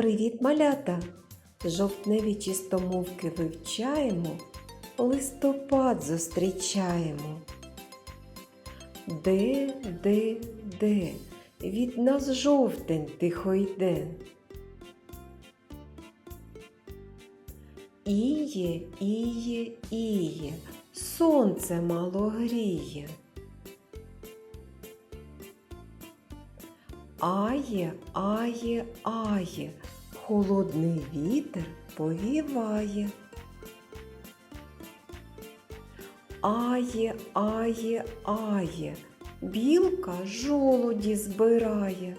Привіт, малята! Жовтневі чистомовки вивчаємо, листопад зустрічаємо. Де, де, де, від нас жовтень тихо йде. Іє, іє, іє, сонце мало гріє. Ає, ає, ає, холодний вітер повіває. Ає, ає, ає, білка жолуді збирає.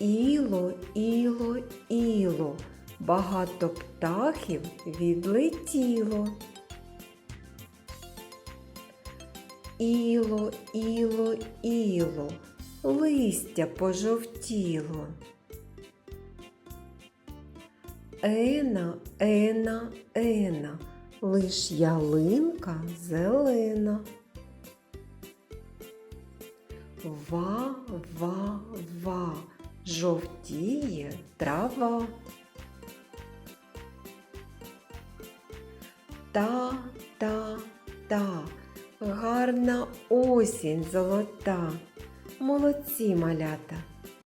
Іло, іло, іло, багато птахів відлетіло. Іло, іло, іло, листя пожовтіло. Ена, ена, ена, лиш ялинка зелена. Ва, ва, ва, жовтіє трава. Та, та, та, гарна осінь золота. Молодці малята.